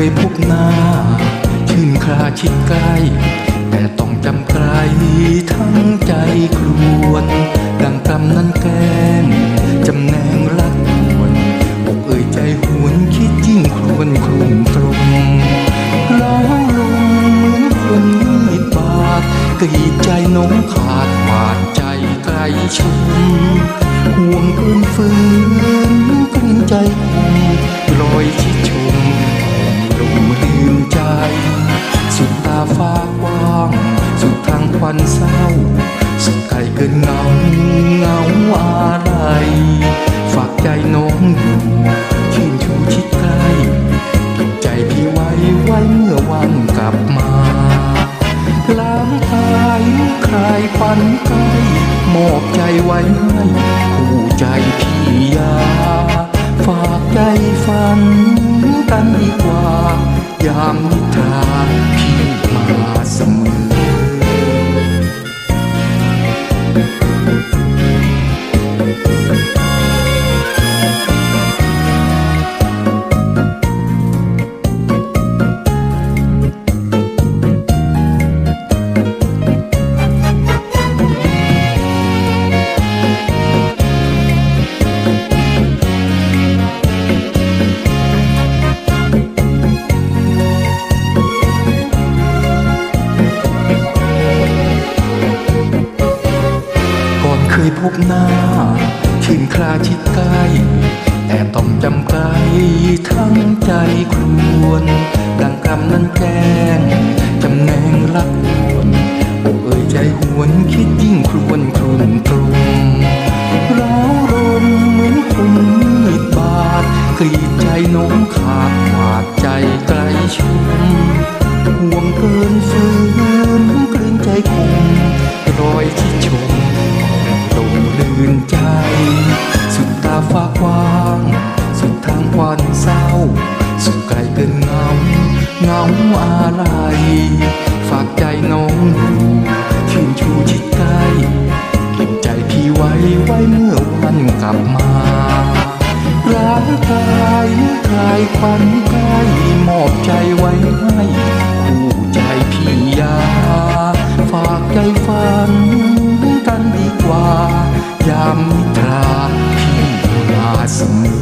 คยพบหน้าชิดใกล้ แต่ต้องจำไกลทั้งใจครวนดังกำนั้นแกล้งจำแนงรักควรอกเอ่ยใจหวนคิดยิ่งครวนครุ่มตรงร้องลงเหมือนคนมีดบาดกรีดใจน้องขาดหวาดใจไกลชมห่วงเกินฝืนเกรงใจ นเงาเงาอะไรฝากใจน้องอยู่ชื่นชูชิดใกล้ก็บใจพี่ไว้ไว้เมื่อวันกลับมาล้างตายคลายฝันใกล้มอบใจไว้ให้คู่ใจพี่ยา ฝากใจฝันกันดีกว่ายามนิทราพี่ ยพบหน้าชื่นคราชิดใกล้แต่ต้องจำไกลทั้งใจครวนดังกำนั้นแกล้งจำแนงรักวนอกเอ่ยใจหวนคิดยิ่งครวนครุนตรงร้าวรนเหมือนคนมีดบาดกรีดใจน้องขาดหวาดใจไกลชมห่วงเกินฝืนเกรงใจคงรอยที่ เงาอะไร ฝากใจน้องดูชื่งชูจิตใจเก็บใจพี่ไว้ไว้เมื่อวันกลับมารักกายกายควันกายมอบใจไว้ให้คู่ใจพี่ยา ฝากใจฝันกันดีกว่า ยามตราพี่มาเสมอ